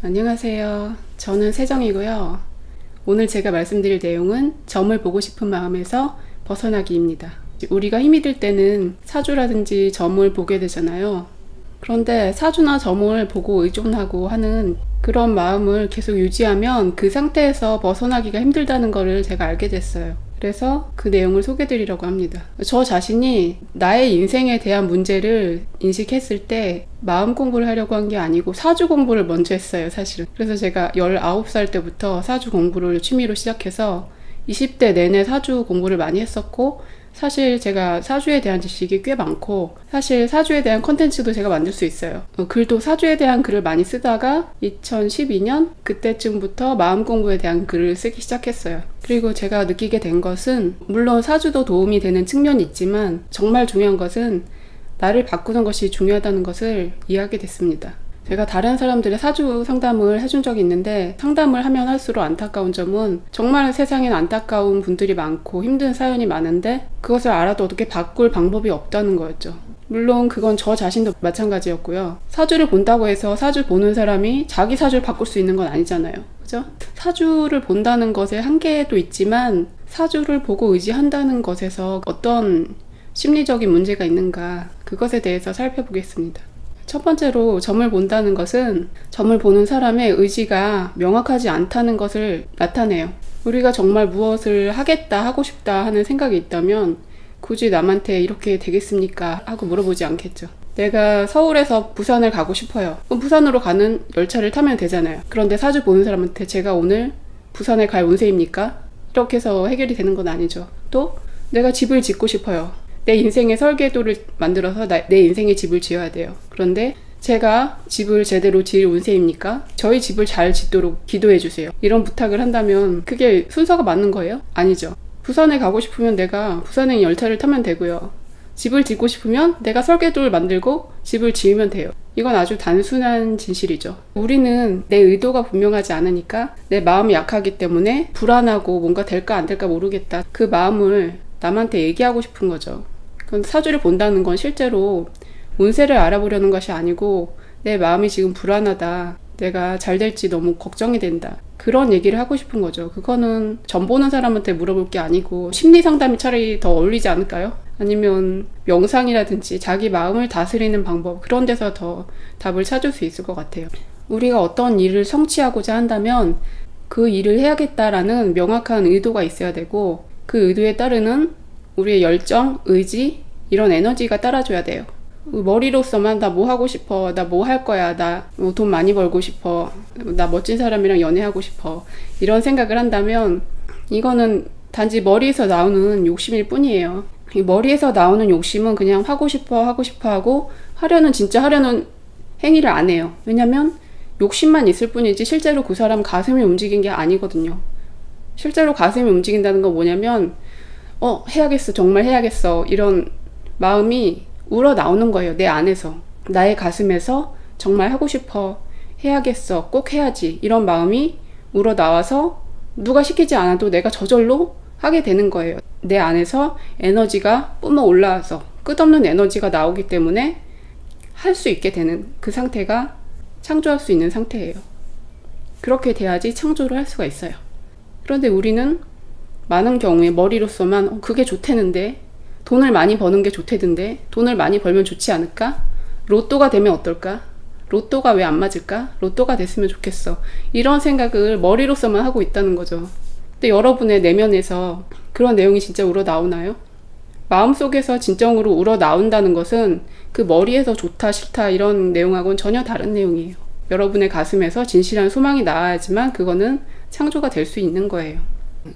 안녕하세요. 저는 세정이고요. 오늘 제가 말씀드릴 내용은 점을 보고 싶은 마음에서 벗어나기입니다. 우리가 힘이 들 때는 사주라든지 점을 보게 되잖아요. 그런데 사주나 점을 보고 의존하고 하는 그런 마음을 계속 유지하면 그 상태에서 벗어나기가 힘들다는 것을 제가 알게 됐어요. 그래서 그 내용을 소개드리려고 합니다. 저 자신이 나의 인생에 대한 문제를 인식했을 때 마음 공부를 하려고 한 게 아니고 사주 공부를 먼저 했어요, 사실은. 그래서 제가 19살 때부터 사주 공부를 취미로 시작해서 20대 내내 사주 공부를 많이 했었고 사실 제가 사주에 대한 지식이 꽤 많고 사실 사주에 대한 컨텐츠도 제가 만들 수 있어요. 어, 글도 사주에 대한 글을 많이 쓰다가 2012년 그때쯤부터 마음 공부에 대한 글을 쓰기 시작했어요. 그리고 제가 느끼게 된 것은 물론 사주도 도움이 되는 측면이 있지만 정말 중요한 것은 나를 바꾸는 것이 중요하다는 것을 이해하게 됐습니다. 제가 다른 사람들의 사주 상담을 해준 적이 있는데 상담을 하면 할수록 안타까운 점은 정말 세상엔 안타까운 분들이 많고 힘든 사연이 많은데 그것을 알아도 어떻게 바꿀 방법이 없다는 거였죠. 물론 그건 저 자신도 마찬가지였고요. 사주를 본다고 해서 사주 보는 사람이 자기 사주를 바꿀 수 있는 건 아니잖아요. 그죠? 사주를 본다는 것에 한계도 있지만 사주를 보고 의지한다는 것에서 어떤 심리적인 문제가 있는가 그것에 대해서 살펴보겠습니다. 첫 번째로 점을 본다는 것은 점을 보는 사람의 의지가 명확하지 않다는 것을 나타내요. 우리가 정말 무엇을 하겠다, 하고 싶다 하는 생각이 있다면 굳이 남한테 이렇게 되겠습니까? 하고 물어보지 않겠죠. 내가 서울에서 부산을 가고 싶어요. 그럼 부산으로 가는 열차를 타면 되잖아요. 그런데 사주 보는 사람한테 제가 오늘 부산에 갈 운세입니까? 이렇게 해서 해결이 되는 건 아니죠. 또 내가 집을 짓고 싶어요. 내 인생의 설계도를 만들어서 나, 내 인생의 집을 지어야 돼요. 그런데 제가 집을 제대로 지을 운세입니까? 저희 집을 잘 짓도록 기도해 주세요. 이런 부탁을 한다면 그게 순서가 맞는 거예요? 아니죠. 부산에 가고 싶으면 내가 부산행 열차를 타면 되고요. 집을 짓고 싶으면 내가 설계도를 만들고 집을 지으면 돼요. 이건 아주 단순한 진실이죠. 우리는 내 의도가 분명하지 않으니까 내 마음이 약하기 때문에 불안하고 뭔가 될까 안 될까 모르겠다. 그 마음을 남한테 얘기하고 싶은 거죠. 사주를 본다는 건 실제로 운세를 알아보려는 것이 아니고 내 마음이 지금 불안하다. 내가 잘 될지 너무 걱정이 된다. 그런 얘기를 하고 싶은 거죠. 그거는 전 보는 사람한테 물어볼 게 아니고 심리 상담이 차라리 더 어울리지 않을까요? 아니면 명상이라든지 자기 마음을 다스리는 방법 그런 데서 더 답을 찾을 수 있을 것 같아요. 우리가 어떤 일을 성취하고자 한다면 그 일을 해야겠다라는 명확한 의도가 있어야 되고 그 의도에 따르는 우리의 열정, 의지 이런 에너지가 따라줘야 돼요. 머리로서만 나 뭐 하고 싶어, 나 뭐 할 거야, 나돈 뭐 많이 벌고 싶어, 나 멋진 사람이랑 연애하고 싶어 이런 생각을 한다면 이거는 단지 머리에서 나오는 욕심일 뿐이에요. 머리에서 나오는 욕심은 그냥 하고 싶어 하고 싶어 하고 하려는 진짜 하려는 행위를 안 해요. 왜냐면 욕심만 있을 뿐이지 실제로 그 사람 가슴이 움직인 게 아니거든요. 실제로 가슴이 움직인다는 건 뭐냐면 어, 해야겠어. 정말 해야겠어. 이런 마음이 우러 나오는 거예요. 내 안에서. 나의 가슴에서 정말 하고 싶어. 해야겠어. 꼭 해야지. 이런 마음이 우러 나와서 누가 시키지 않아도 내가 저절로 하게 되는 거예요. 내 안에서 에너지가 뿜어 올라와서 끝없는 에너지가 나오기 때문에 할 수 있게 되는 그 상태가 창조할 수 있는 상태예요. 그렇게 돼야지 창조를 할 수가 있어요. 그런데 우리는 많은 경우에 머리로서만 어, 그게 좋대는데 돈을 많이 버는 게 좋대던데 돈을 많이 벌면 좋지 않을까? 로또가 되면 어떨까? 로또가 왜 안 맞을까? 로또가 됐으면 좋겠어. 이런 생각을 머리로서만 하고 있다는 거죠. 근데 여러분의 내면에서 그런 내용이 진짜 우러 나오나요? 마음속에서 진정으로 우러 나온다는 것은 그 머리에서 좋다 싫다 이런 내용하고는 전혀 다른 내용이에요. 여러분의 가슴에서 진실한 소망이 나와야지만 그거는 창조가 될 수 있는 거예요.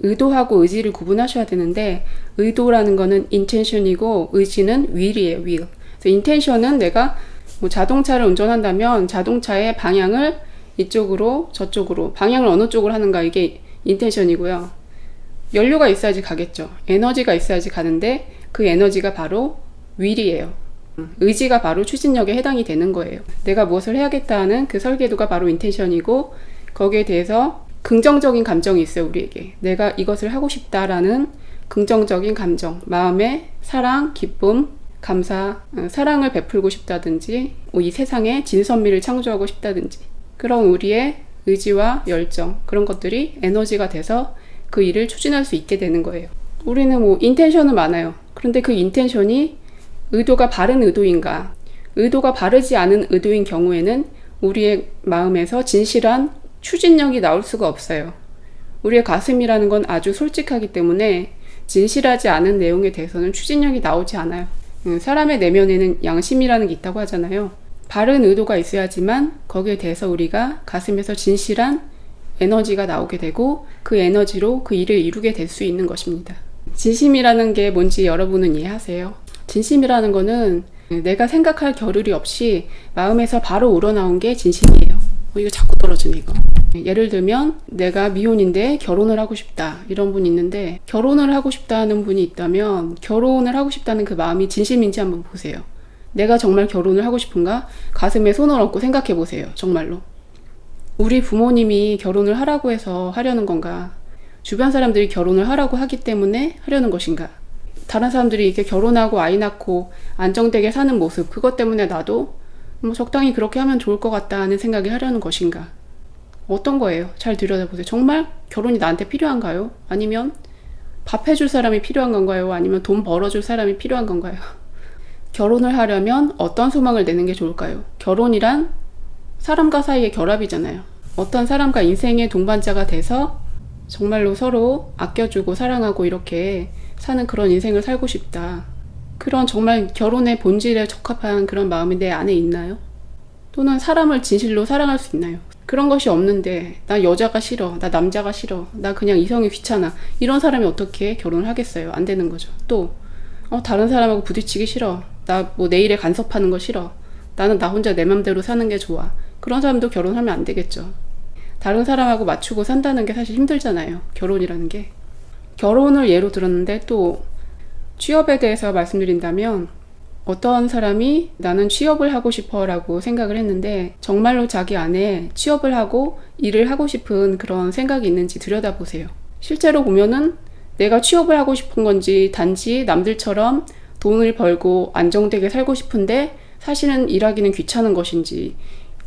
의도하고 의지를 구분하셔야 되는데 의도라는 거는 intention이고 의지는 will이에요, will. 그래서 intention은 내가 뭐 자동차를 운전한다면 자동차의 방향을 이쪽으로 저쪽으로 방향을 어느 쪽으로 하는가 이게 intention이고요. 연료가 있어야지 가겠죠. 에너지가 있어야지 가는데 그 에너지가 바로 will이에요. 의지가 바로 추진력에 해당이 되는 거예요. 내가 무엇을 해야겠다는 그 설계도가 바로 인텐션이고 거기에 대해서 긍정적인 감정이 있어요, 우리에게. 내가 이것을 하고 싶다라는 긍정적인 감정, 마음의 사랑, 기쁨, 감사, 어, 사랑을 베풀고 싶다든지, 뭐이 세상에 진선미를 창조하고 싶다든지, 그런 우리의 의지와 열정 그런 것들이 에너지가 돼서 그 일을 추진할 수 있게 되는 거예요. 우리는 뭐 인텐션은 많아요. 그런데 그 인텐션이 의도가 바른 의도인가? 의도가 바르지 않은 의도인 경우에는 우리의 마음에서 진실한 추진력이 나올 수가 없어요. 우리의 가슴이라는 건 아주 솔직하기 때문에 진실하지 않은 내용에 대해서는 추진력이 나오지 않아요. 음, 사람의 내면에는 양심이라는 게 있다고 하잖아요. 바른 의도가 있어야지만 거기에 대해서 우리가 가슴에서 진실한 에너지가 나오게 되고 그 에너지로 그 일을 이루게 될 수 있는 것입니다. 진심이라는 게 뭔지 여러분은 이해하세요? 진심이라는 거는 내가 생각할 겨를이 없이 마음에서 바로 우러나온 게 진심이에요. 어, 이거 자꾸 떨어지네, 이거. 예를 들면, 내가 미혼인데 결혼을 하고 싶다. 이런 분이 있는데, 결혼을 하고 싶다는 분이 있다면, 결혼을 하고 싶다는 그 마음이 진심인지 한번 보세요. 내가 정말 결혼을 하고 싶은가? 가슴에 손을 얹고 생각해 보세요. 정말로. 우리 부모님이 결혼을 하라고 해서 하려는 건가? 주변 사람들이 결혼을 하라고 하기 때문에 하려는 것인가? 다른 사람들이 이렇게 결혼하고 아이 낳고 안정되게 사는 모습, 그것 때문에 나도 뭐 적당히 그렇게 하면 좋을 것 같다는 생각이 하려는 것인가? 어떤 거예요? 잘 들여다보세요. 정말 결혼이 나한테 필요한가요? 아니면 밥 해줄 사람이 필요한 건가요? 아니면 돈 벌어줄 사람이 필요한 건가요? 결혼을 하려면 어떤 소망을 내는 게 좋을까요? 결혼이란 사람과 사이의 결합이잖아요. 어떤 사람과 인생의 동반자가 돼서 정말로 서로 아껴주고 사랑하고 이렇게 사는 그런 인생을 살고 싶다. 그런 정말 결혼의 본질에 적합한 그런 마음이 내 안에 있나요? 또는 사람을 진실로 사랑할 수 있나요? 그런 것이 없는데 나 여자가 싫어 나 남자가 싫어 나 그냥 이성이 귀찮아. 이런 사람이 어떻게 결혼을 하겠어요? 안 되는 거죠. 또 어, 다른 사람하고 부딪히기 싫어. 나 뭐 내일에 간섭하는 거 싫어. 나는 나 혼자 내 맘대로 사는 게 좋아. 그런 사람도 결혼하면 안 되겠죠. 다른 사람하고 맞추고 산다는 게 사실 힘들잖아요. 결혼이라는 게. 결혼을 예로 들었는데 또 취업에 대해서 말씀드린다면 어떤 사람이 나는 취업을 하고 싶어 라고 생각을 했는데 정말로 자기 안에 취업을 하고 일을 하고 싶은 그런 생각이 있는지 들여다보세요. 실제로 보면은 내가 취업을 하고 싶은 건지 단지 남들처럼 돈을 벌고 안정되게 살고 싶은데 사실은 일하기는 귀찮은 것인지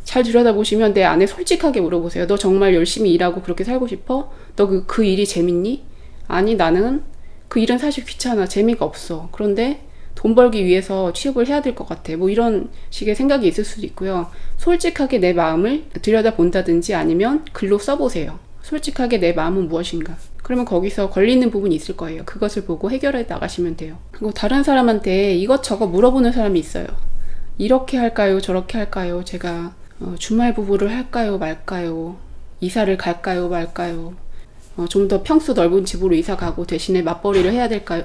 잘 들여다보시면 내 안에 솔직하게 물어보세요. 너 정말 열심히 일하고 그렇게 살고 싶어? 너 그, 그 일이 재밌니? 아니, 나는 그 일은 사실 귀찮아. 재미가 없어. 그런데 돈 벌기 위해서 취업을 해야 될 것 같아. 뭐 이런 식의 생각이 있을 수도 있고요. 솔직하게 내 마음을 들여다 본다든지 아니면 글로 써보세요. 솔직하게 내 마음은 무엇인가. 그러면 거기서 걸리는 부분이 있을 거예요. 그것을 보고 해결해 나가시면 돼요. 그리고 다른 사람한테 이것저것 물어보는 사람이 있어요. 이렇게 할까요? 저렇게 할까요? 제가 어, 주말 부부를 할까요? 말까요? 이사를 갈까요? 말까요? 어, 좀 더 평수 넓은 집으로 이사 가고 대신에 맞벌이를 해야 될까요?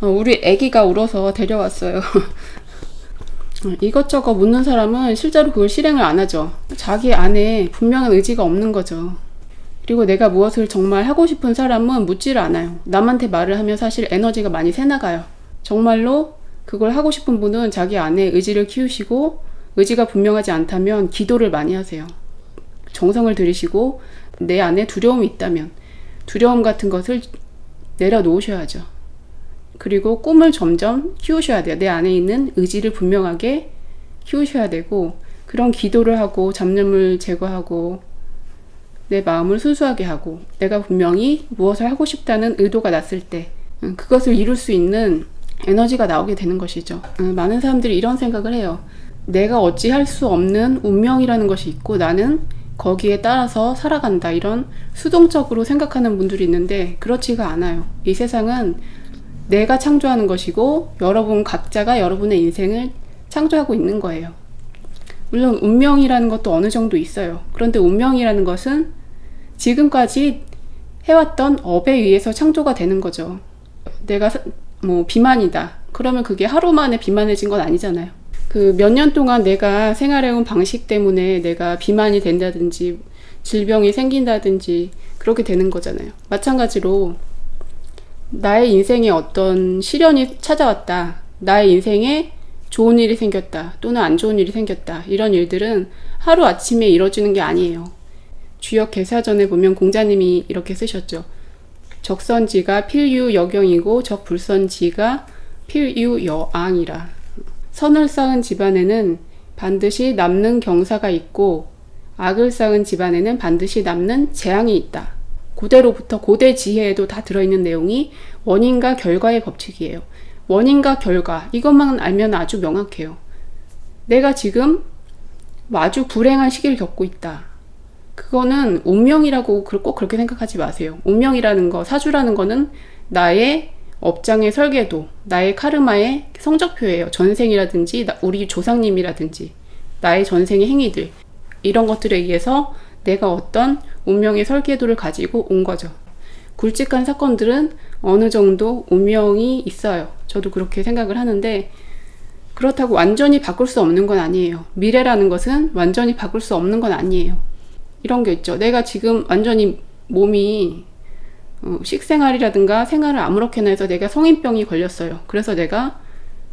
어, 우리 아기가 울어서 데려왔어요. 어, 이것저것 묻는 사람은 실제로 그걸 실행을 안 하죠. 자기 안에 분명한 의지가 없는 거죠. 그리고 내가 무엇을 정말 하고 싶은 사람은 묻지를 않아요. 남한테 말을 하면 사실 에너지가 많이 새나가요. 정말로 그걸 하고 싶은 분은 자기 안에 의지를 키우시고 의지가 분명하지 않다면 기도를 많이 하세요. 정성을 들이시고 내 안에 두려움이 있다면 두려움 같은 것을 내려놓으셔야죠. 그리고 꿈을 점점 키우셔야 돼요. 내 안에 있는 의지를 분명하게 키우셔야 되고 그런 기도를 하고 잡념을 제거하고 내 마음을 순수하게 하고 내가 분명히 무엇을 하고 싶다는 의도가 났을 때 음, 그것을 이룰 수 있는 에너지가 나오게 되는 것이죠. 음, 많은 사람들이 이런 생각을 해요. 내가 어찌 할 수 없는 운명이라는 것이 있고 나는 거기에 따라서 살아간다. 이런 수동적으로 생각하는 분들이 있는데 그렇지가 않아요. 이 세상은 내가 창조하는 것이고 여러분 각자가 여러분의 인생을 창조하고 있는 거예요. 물론 운명이라는 것도 어느 정도 있어요. 그런데 운명이라는 것은 지금까지 해왔던 업에 의해서 창조가 되는 거죠. 내가 뭐 비만이다. 그러면 그게 하루 만에 비만해진 건 아니잖아요. 그 몇 년 동안 내가 생활해온 방식 때문에 내가 비만이 된다든지 질병이 생긴다든지 그렇게 되는 거잖아요. 마찬가지로 나의 인생에 어떤 시련이 찾아왔다. 나의 인생에 좋은 일이 생겼다. 또는 안 좋은 일이 생겼다. 이런 일들은 하루 아침에 이뤄지는 게 아니에요. 주역 개사전에 보면 공자님이 이렇게 쓰셨죠. 적선지가 필유여경이고 적불선지가 필유여앙이라. 선을 쌓은 집안에는 반드시 남는 경사가 있고 악을 쌓은 집안에는 반드시 남는 재앙이 있다. 고대로부터 고대 지혜에도 다 들어있는 내용이 원인과 결과의 법칙이에요. 원인과 결과 이것만 알면 아주 명확해요. 내가 지금 아주 불행한 시기를 겪고 있다. 그거는 운명이라고 꼭 그렇게 생각하지 마세요. 운명이라는 거, 사주라는 거는 나의 업장의 설계도, 나의 카르마의 성적표예요. 전생이라든지 우리 조상님이라든지 나의 전생의 행위들 이런 것들에 의해서 내가 어떤 운명의 설계도를 가지고 온 거죠. 굵직한 사건들은 어느 정도 운명이 있어요. 저도 그렇게 생각을 하는데 그렇다고 완전히 바꿀 수 없는 건 아니에요. 미래라는 것은 완전히 바꿀 수 없는 건 아니에요. 이런 게 있죠. 내가 지금 완전히 몸이 어, 식생활이라든가 생활을 아무렇게나 해서 내가 성인병이 걸렸어요. 그래서 내가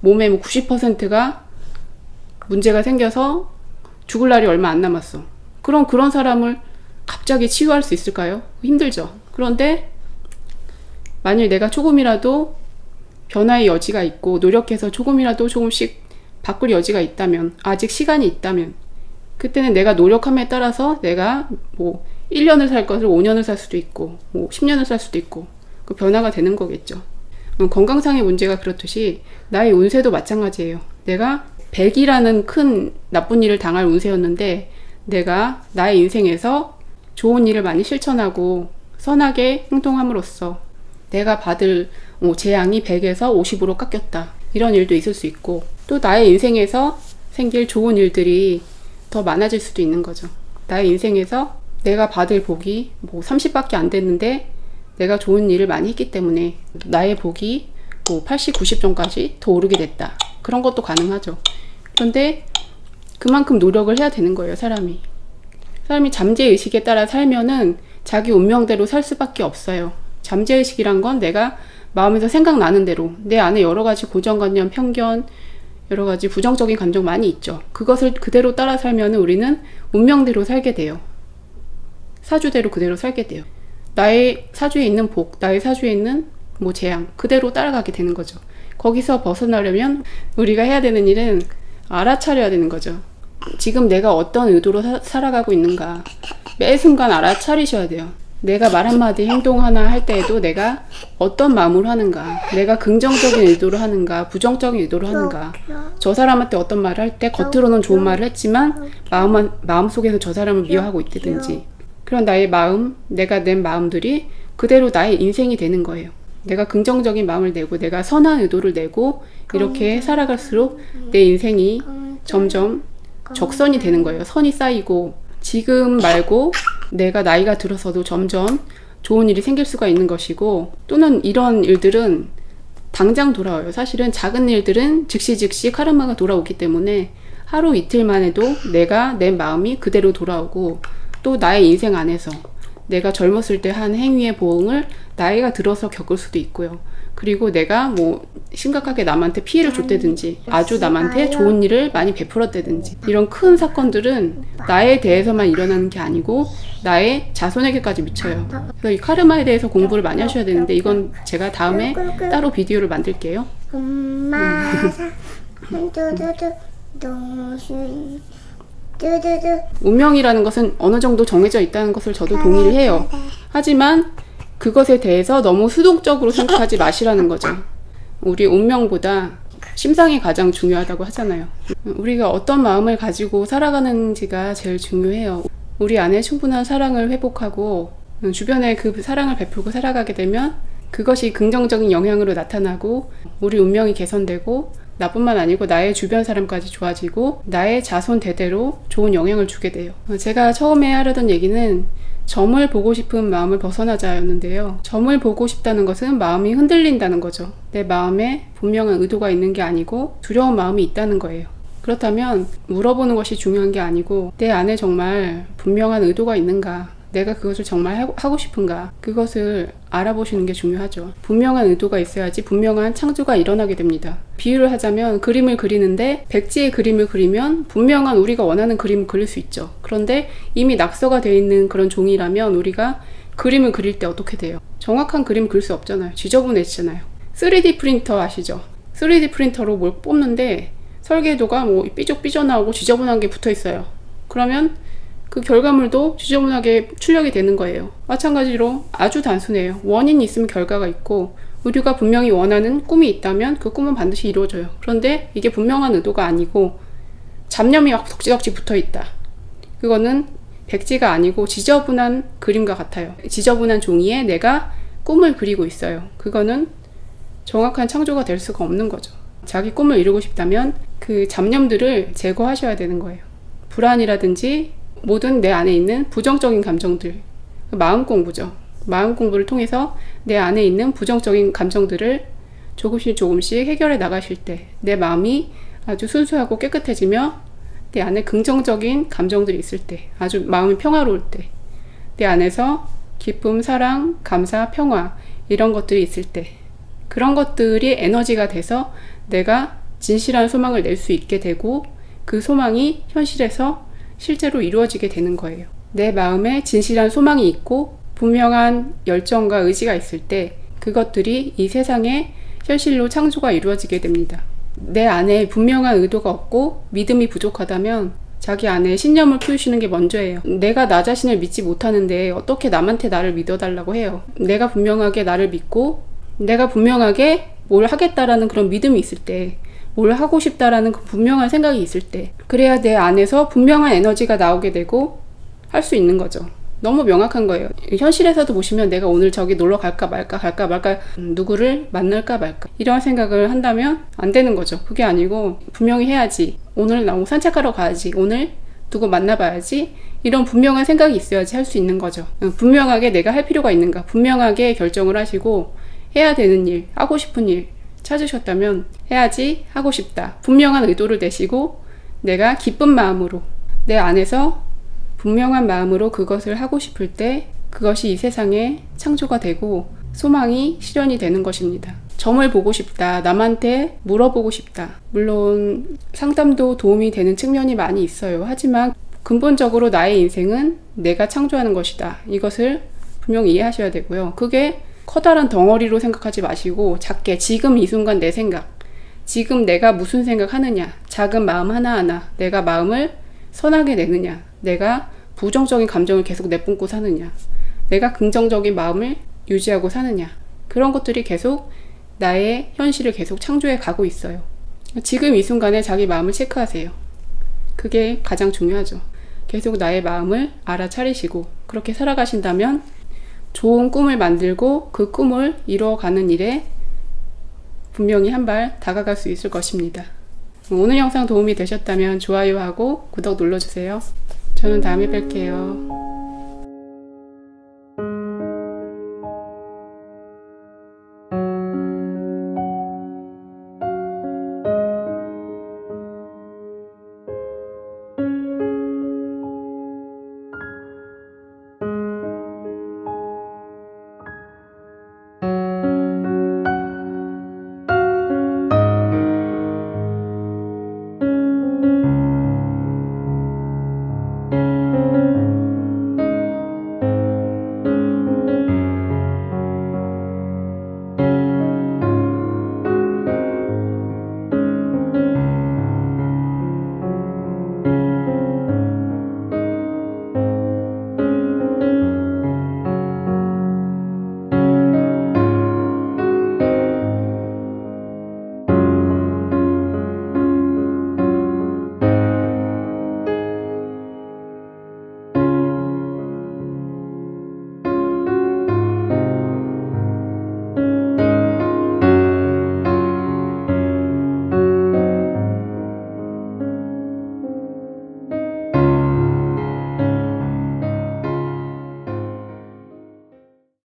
몸의 뭐 90%가 문제가 생겨서 죽을 날이 얼마 안 남았어. 그럼 그런 사람을 갑자기 치유할 수 있을까요? 힘들죠. 그런데 만일 내가 조금이라도 변화의 여지가 있고 노력해서 조금이라도 조금씩 바꿀 여지가 있다면 아직 시간이 있다면 그때는 내가 노력함에 따라서 내가 뭐 1년을 살 것을 5년을 살 수도 있고 뭐 10년을 살 수도 있고 그 변화가 되는 거겠죠. 건강상의 문제가 그렇듯이 나의 운세도 마찬가지예요. 내가 100이라는 큰 나쁜 일을 당할 운세였는데 내가 나의 인생에서 좋은 일을 많이 실천하고 선하게 행동함으로써 내가 받을 뭐 재앙이 100에서 50으로 깎였다. 이런 일도 있을 수 있고 또 나의 인생에서 생길 좋은 일들이 더 많아질 수도 있는 거죠. 나의 인생에서 내가 받을 복이 뭐 30밖에 안 됐는데 내가 좋은 일을 많이 했기 때문에 나의 복이 뭐 80, 90 정도까지 더 오르게 됐다. 그런 것도 가능하죠. 그런데 그만큼 노력을 해야 되는 거예요, 사람이. 사람이 잠재의식에 따라 살면은 자기 운명대로 살 수밖에 없어요. 잠재의식이란 건 내가 마음에서 생각나는 대로 내 안에 여러 가지 고정관념, 편견, 여러 가지 부정적인 감정 많이 있죠. 그것을 그대로 따라 살면 우리는 운명대로 살게 돼요. 사주대로 그대로 살게 돼요. 나의 사주에 있는 복, 나의 사주에 있는 뭐 재앙, 그대로 따라가게 되는 거죠. 거기서 벗어나려면 우리가 해야 되는 일은 알아차려야 되는 거죠. 지금 내가 어떤 의도로 사, 살아가고 있는가. 매 순간 알아차리셔야 돼요. 내가 말 한마디 행동 하나 할 때에도 내가 어떤 마음으로 하는가. 내가 긍정적인 의도로 하는가. 부정적인 의도로 하는가. 저 사람한테 어떤 말을 할 때 겉으로는 좋은 말을 했지만 마음, 마음속에서 저 사람을 미워하고 있다든지. 그런 나의 마음 내가 낸 마음들이 그대로 나의 인생이 되는 거예요. 내가 긍정적인 마음을 내고 내가 선한 의도를 내고 이렇게 살아갈수록 내 인생이 점점 적선이 되는 거예요 선이 쌓이고 지금 말고 내가 나이가 들어서도 점점 좋은 일이 생길 수가 있는 것이고 또는 이런 일들은 당장 돌아와요. 사실은 작은 일들은 즉시 즉시 카르마가 돌아오기 때문에 하루 이틀만 해도 내가 내 마음이 그대로 돌아오고 또 나의 인생 안에서 내가 젊었을 때 한 행위의 보응을 나이가 들어서 겪을 수도 있고요. 그리고 내가 뭐 심각하게 남한테 피해를 줬다든지 아주 남한테 좋은 일을 많이 베풀었다든지 이런 큰 사건들은 나에 대해서만 일어나는 게 아니고 나의 자손에게까지 미쳐요. 그래서 이 카르마에 대해서 공부를 많이 하셔야 되는데 이건 제가 다음에 따로 비디오를 만들게요. 음. 운명이라는 것은 어느 정도 정해져 있다는 것을 저도 동의를 해요. 하지만 그것에 대해서 너무 수동적으로 생각하지 마시라는 거죠. 우리 운명보다 심상이 가장 중요하다고 하잖아요. 우리가 어떤 마음을 가지고 살아가는지가 제일 중요해요. 우리 안에 충분한 사랑을 회복하고 주변에 그 사랑을 베풀고 살아가게 되면 그것이 긍정적인 영향으로 나타나고 우리 운명이 개선되고 나뿐만 아니고 나의 주변 사람까지 좋아지고 나의 자손 대대로 좋은 영향을 주게 돼요. 제가 처음에 하려던 얘기는 점을 보고 싶은 마음을 벗어나자였는데요. 점을 보고 싶다는 것은 마음이 흔들린다는 거죠. 내 마음에 분명한 의도가 있는 게 아니고 두려운 마음이 있다는 거예요. 그렇다면 물어보는 것이 중요한 게 아니고 내 안에 정말 분명한 의도가 있는가 내가 그것을 정말 하고 싶은가 그것을 알아보시는 게 중요하죠. 분명한 의도가 있어야지 분명한 창조가 일어나게 됩니다. 비유를 하자면 그림을 그리는데 백지의 그림을 그리면 분명한 우리가 원하는 그림을 그릴 수 있죠. 그런데 이미 낙서가 되어 있는 그런 종이라면 우리가 그림을 그릴 때 어떻게 돼요? 정확한 그림을 그릴 수 없잖아요. 지저분해지잖아요. 3D 프린터 아시죠? 3D 프린터로 뭘 뽑는데 설계도가 뭐 삐쩍삐쩍 나오고 지저분한 게 붙어 있어요. 그러면 그 결과물도 지저분하게 출력이 되는 거예요. 마찬가지로 아주 단순해요. 원인이 있으면 결과가 있고 우리가 분명히 원하는 꿈이 있다면 그 꿈은 반드시 이루어져요. 그런데 이게 분명한 의도가 아니고 잡념이 막 덕지덕지 붙어 있다. 그거는 백지가 아니고 지저분한 그림과 같아요. 지저분한 종이에 내가 꿈을 그리고 있어요. 그거는 정확한 창조가 될 수가 없는 거죠. 자기 꿈을 이루고 싶다면 그 잡념들을 제거하셔야 되는 거예요. 불안이라든지 모든 내 안에 있는 부정적인 감정들, 그 마음 공부죠. 마음 공부를 통해서 내 안에 있는 부정적인 감정들을 조금씩 조금씩 해결해 나가실 때 내 마음이 아주 순수하고 깨끗해지며 내 안에 긍정적인 감정들이 있을 때 아주 마음이 평화로울 때 내 안에서 기쁨, 사랑, 감사, 평화 이런 것들이 있을 때 그런 것들이 에너지가 돼서 내가 진실한 소망을 낼 수 있게 되고 그 소망이 현실에서 실제로 이루어지게 되는 거예요. 내 마음에 진실한 소망이 있고 분명한 열정과 의지가 있을 때 그것들이 이 세상에 현실로 창조가 이루어지게 됩니다. 내 안에 분명한 의도가 없고 믿음이 부족하다면 자기 안에 신념을 키우시는 게 먼저예요. 내가 나 자신을 믿지 못하는데 어떻게 남한테 나를 믿어달라고 해요. 내가 분명하게 나를 믿고 내가 분명하게 뭘 하겠다라는 그런 믿음이 있을 때, 뭘 하고 싶다라는 그 분명한 생각이 있을 때, 그래야 내 안에서 분명한 에너지가 나오게 되고 할 수 있는 거죠. 너무 명확한 거예요. 현실에서도 보시면 내가 오늘 저기 놀러 갈까 말까 갈까 말까 음, 누구를 만날까 말까 이런 생각을 한다면 안 되는 거죠. 그게 아니고 분명히 해야지. 오늘 나무 산책하러 가야지. 오늘 누구 만나봐야지. 이런 분명한 생각이 있어야지 할 수 있는 거죠. 음, 분명하게 내가 할 필요가 있는가. 분명하게 결정을 하시고 해야 되는 일, 하고 싶은 일 찾으셨다면 해야지 하고 싶다. 분명한 의도를 내시고 내가 기쁜 마음으로 내 안에서 분명한 마음으로 그것을 하고 싶을 때 그것이 이 세상에 창조가 되고 소망이 실현이 되는 것입니다. 점을 보고 싶다. 남한테 물어보고 싶다. 물론 상담도 도움이 되는 측면이 많이 있어요. 하지만 근본적으로 나의 인생은 내가 창조하는 것이다. 이것을 분명히 이해하셔야 되고요. 그게 커다란 덩어리로 생각하지 마시고 작게 지금 이 순간 내 생각, 지금 내가 무슨 생각 하느냐, 작은 마음 하나하나 내가 마음을 선하게 내느냐, 내가 부정적인 감정을 계속 내뿜고 사느냐, 내가 긍정적인 마음을 유지하고 사느냐, 그런 것들이 계속 나의 현실을 계속 창조해 가고 있어요. 지금 이 순간에 자기 마음을 체크하세요. 그게 가장 중요하죠. 계속 나의 마음을 알아차리시고 그렇게 살아가신다면 좋은 꿈을 만들고 그 꿈을 이루어가는 일에 분명히 한 발 다가갈 수 있을 것입니다. 오늘 영상 도움이 되셨다면 좋아요하고 구독 눌러주세요. 저는 다음에 뵐게요.